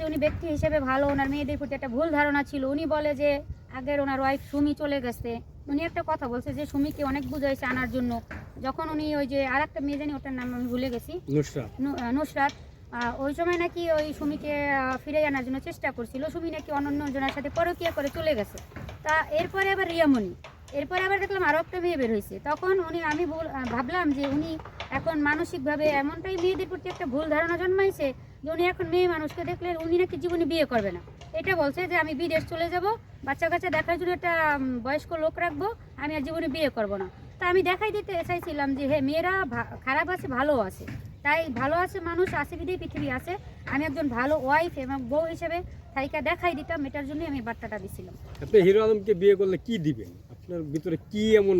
যে উনি ব্যক্তি হিসেবে ভালো ওনার মেয়েদের প্রতি একটা ভুল ধারণা ছিল উনি বলে যে আগের ওনার ওয়াইফ সুমি চলে গেছে। উনি একটা কথা বলছে যে সুমিকে অনেক বুঝাইছে আনার জন্য। যখন উনি ওই যে আর একটা মেয়ে জানি ওটার নাম আমি ভুলে গেছি। নুসরাত। ওই সময় নাকি ওই সুমিকে ফিরে আনার জন্য চেষ্টা করছিল। সুমি নাকি অন্য জনের সাথে পরকিয়া করে চলে গেছে। তা এরপরে আবার রিয়ামণি। এরপরে আবার দেখলাম আরও একটা মেয়ে বের হয়েছে। তখন উনি আমি বল- ভাবলাম যে উনি এখন মানসিকভাবে এমনটাই মেয়েদের প্রতি একটা ভুল ধারণা জন্মাইছে যে উনি এখন মেয়ে মানুষকে দেখলে উনি নাকি জীবনে বিয়ে করবে না। এটা বলছে যে আমি বিদেশ চলে যাব, বাচ্চা কাচ্চা দেখার জন্য একটা বয়স্ক লোক রাখব, আমি আর জীবনে বিয়ে করব না। তা আমি দেখাই দিতে চাইছিলাম যে হ্যাঁ মেয়েরা খারাপ আছে, ভালো আছে। তাই ভালো আছে মানুষ, আছে বিধেই পৃথিবী আছে। আমি একজন ভালো ওয়াইফ এবং বউ হিসেবে থাইকা দেখাই দিতাম, এটার জন্যই আমি বার্তাটা দিছিলাম। হিরো আলমকে বিয়ে করলে কি দিবেন? আপনার ভিতরে কি এমন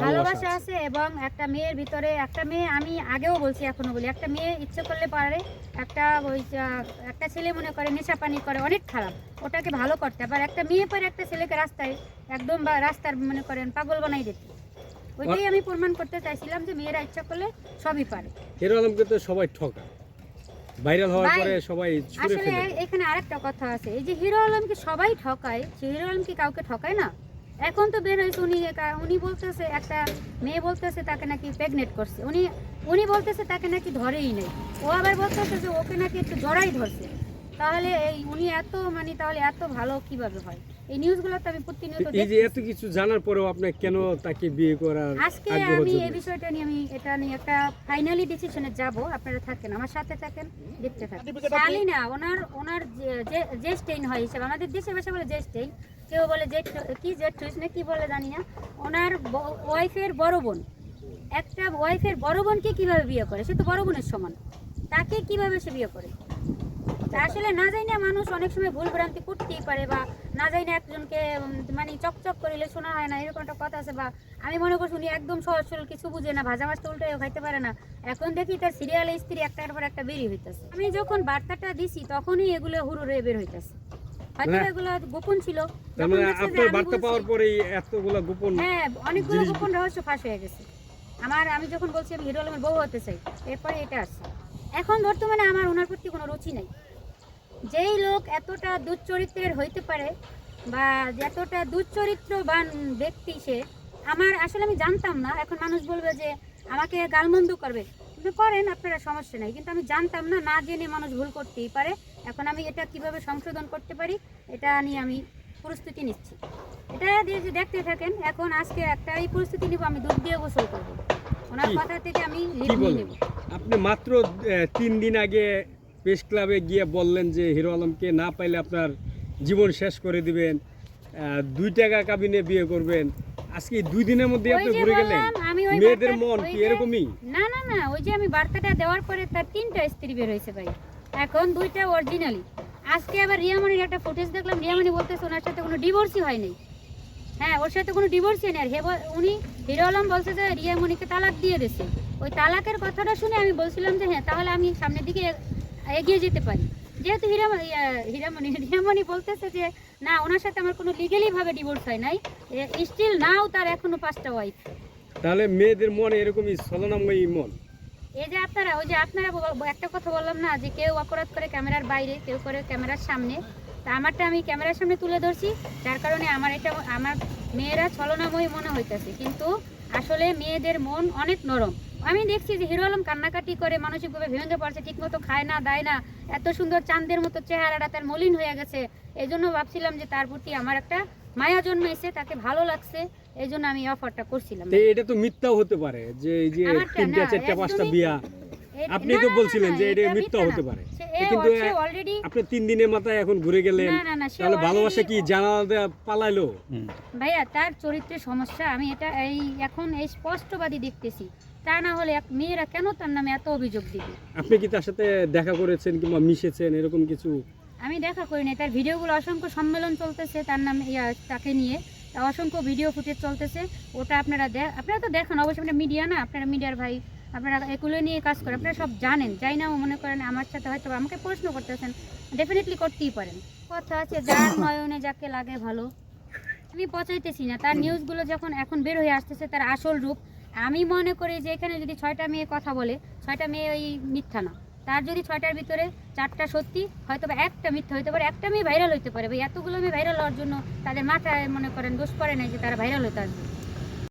ভালোবাসা আছে? এবং একটা মেয়ের ভিতরে একটা মেয়ে আমি আগেও বলছি এখনও বলি একটা মেয়ে ইচ্ছে করলে পারে একটা ওই একটা ছেলে মনে করে নেশা পানি করে অনেক খারাপ ওটাকে ভালো করতে আবার একটা মেয়ে পারে একটা ছেলেকে রাস্তায় একদম বা রাস্তার মনে করেন পাগল বানাই দিতে। ওইটাই আমি প্রমাণ করতে চাইছিলাম যে মেয়েরা ইচ্ছা করলে সবই পারে। হিরো আলমকে তো সবাই ঠকা ভাইরাল হওয়ার পরে সবাই আসলে এখানে আরেকটা কথা আছে এই যে হিরো আলমকে সবাই ঠকায় হিরো আলম কি কাউকে ঠকায় না? এখন তো বের হয়েছে, উনি উনি বলতেছে, একটা মেয়ে বলতেছে তাকে নাকি প্রেগনেন্ট করছে। উনি উনি বলতেছে তাকে নাকি ধরেই নেই। ও আবার বলতেছে যে ওকে নাকি একটু জড়াই ধরছে। তাহলে এই উনি এত মানে তাহলে এত ভালো কীভাবে হয়? এই নিউজগুলো তো আমি প্রতিনিয়ত এই যে এত কিছু জানার পরেও আপনি কেন তাকে বিয়ে করার আজকে আমি এই বিষয়টা নিয়ে আমি এটা নিয়ে একটা ফাইনালি ডিসিশনে যাব আপনারা থাকেন আমার সাথে থাকেন দেখতে থাকেন। শালিনা ওনার ওনার যে- স্টেইন হয় হিসেবে আমাদের দেশে ভাষা বলে যে স্টেইন কেউ বলে যে কি যে টুইস না কি বলে জানি না। ওনার ওয়াইফের বড় বোন একটা ওয়াইফের বড় বোনকে কীভাবে বিয়ে করে? সে তো বড় বোনের সমান। তাকে কীভাবে সে বিয়ে করে? আসলে না যাই না মানুষ অনেক সময় ভুল ভ্রান্তি করতেই পারে বা না যাই না একজনকে মানে চকচক করিলে শোনা হয় না এরকম একটা কথা আছে বা আমি মনে করছি উনি একদম সহজ সরল কিছু বুঝে না ভাজা মাছটা উল্টেও খাইতে পারে না। এখন দেখি তার সিরিয়ালে স্ত্রী একটার পর একটা বেরিয়ে হইতেছে। আমি যখন বার্তাটা দিছি তখনই এগুলো হুরুরে বের হইতেছে। হয়তো এগুলো গোপন ছিল তার যখন মানে দেখছে যে আপনার বার্তা পাওয়ার পরেই এতগুলা গোপন হ্যাঁ অনেকগুলো গোপন রহস্য ফাঁস হয়ে গেছে। আমার আমি যখন বলছি আমি হিরো আলমের বউ হতে চাই এরপরে এটা আসছে এখন বর্তমানে আমার ওনার প্রতি কোনো রুচি নাই। যেই লোক এতটা দুশ্চরিত্রের হইতে পারে বা এতটা দুশ্চরিত্রবান ব্যক্তি সে আমার আসলে আমি জানতাম না। এখন মানুষ বলবে যে আমাকে গালমন্দ করবে। কিন্তু করেন আপনারা সমস্যা নাই। কিন্তু আমি জানতাম না না জেনে মানুষ ভুল করতেই পারে। এখন আমি এটা কীভাবে সংশোধন করতে পারি এটা নিয়ে আমি প্রস্তুতি নিচ্ছি। এটা যে দেখতে থাকেন এখন আজকে একটা এই পরিস্থিতি নিব আমি দুধ দিয়ে গোসল করব। ওনার কথা থেকে আমি আপনি মাত্র তিন দিন আগে প্রেস ক্লাবে গিয়ে বললেন যে হিরো আলমকে না পাইলে আপনার জীবন শেষ করে দিবেন। দুই টাকা কাবিনে বিয়ে করবেন। আজকে দুই দিনের মধ্যে আপনি ঘুরে গেলেন। মেয়েদের মন কি এরকমই? না না না ওই যে আমি বার্তাটা দেওয়ার পরে তার তিনটা স্ত্রী বের হয়েছে ভাই। এখন দুইটা অরিজিনালি আজকে আবার রিয়ামণির একটা ফুটেজ দেখলাম। রিয়ামণি বলতেছে ওনার সাথে কোনো ডিভোর্সই হয়নি হ্যাঁ ওর সাথে কোনো ডিভোর্সই নেই। আর হে উনি হিরো আলম বলছে যে রিয়ামণিকে তালাক দিয়ে দিছে ওই তালাকের কথাটা শুনে আমি বলছিলাম যে হ্যাঁ তাহলে আমি সামনের দিকে এগিয়ে যেতে পারি। যেহেতু হিরামণি হিরামণি বলতেছে যে না ওনার সাথে আমার কোনো লিগেলি ভাবে ডিভোর্স হয় নাই। স্টিল নাও তার এখনও পাঁচটা ওয়াইফ তাহলে মেয়েদের মন এরকমই ছলনাময়ী মন। এই যে আপনারা ওই যে আপনারা একটা কথা বললাম না যে কেউ অপরাধ করে ক্যামেরার বাইরে কেউ করে ক্যামেরার সামনে। তা আমারটা আমি ক্যামেরার সামনে তুলে ধরছি যার কারণে আমার এটা আমার মেয়েরা ছলনাময় মনে হইতেছে। কিন্তু আসলে মেয়েদের মন অনেক নরম। আমি দেখছি যে হিরো আলম কান্নাকাটি করে মানসিকভাবে ভেঙে পড়ছে ঠিকমতো খায় না দেয় না। এত সুন্দর চাঁদের মতো চেহারাটা তার মলিন হয়ে গেছে। এই জন্য ভাবছিলাম যে তার প্রতি আমার একটা মায়া জন্মেছে তাকে ভালো লাগছে এই জন্য আমি অফারটা করছিলাম এটা তো মিথ্যাও হতে পারে যে এই যে তিনটা চারটা পাঁচটা বিয়া। আপনি তো বলছিলেন যে এটা মিথ্যা হতে পারে। কিন্তু আপনি তিন দিনের মাথায় এখন ঘুরে গেলেন। না, না, না, তাহলে ভালোবাসা কি জানা পালাইলো ভাইয়া তার চরিত্রের সমস্যা আমি এটা এই এখন এই স্পষ্টবাদী দেখতেছি। তা না হলে এক মেয়েরা কেন তার নামে এত অভিযোগ দিবে? আপনি কি তার সাথে দেখা করেছেন কিংবা মিশেছেন এরকম কিছু? আমি দেখা করি নাই। তার ভিডিওগুলো অসংখ্য সম্মেলন চলতেছে তার নামে ইয়া তাকে নিয়ে। অসংখ্য ভিডিও ফুটেজ চলতেছে। ওটা আপনারা দেখ আপনারা তো দেখেন অবশ্যই আপনারা মিডিয়া না আপনারা মিডিয়ার ভাই। আপনারা এগুলো নিয়ে কাজ করেন আপনারা সব জানেন। যাই না মনে করেন আমার সাথে হয়তো আমাকে প্রশ্ন করতেছেন ডেফিনেটলি করতেই পারেন। কথা আছে যার নয়নে যাকে লাগে ভালো। আমি পচাইতেছি না। তার নিউজগুলো যখন এখন বের হয়ে আসতেছে তার আসল রূপ আমি মনে করি যে এখানে যদি ছয়টা মেয়ে কথা বলে, ছয়টা মেয়ে ওই মিথ্যা না। তার যদি ছয়টার ভিতরে চারটা সত্যি, হয়তো বা একটা মিথ্যা হইতে পারে, একটা মেয়ে ভাইরাল হইতে পারে। ভাই এতগুলো মেয়ে ভাইরাল হওয়ার জন্য তাদের মাথায় মনে করেন দোষ করে নাই যে তারা ভাইরাল হতে আসবে।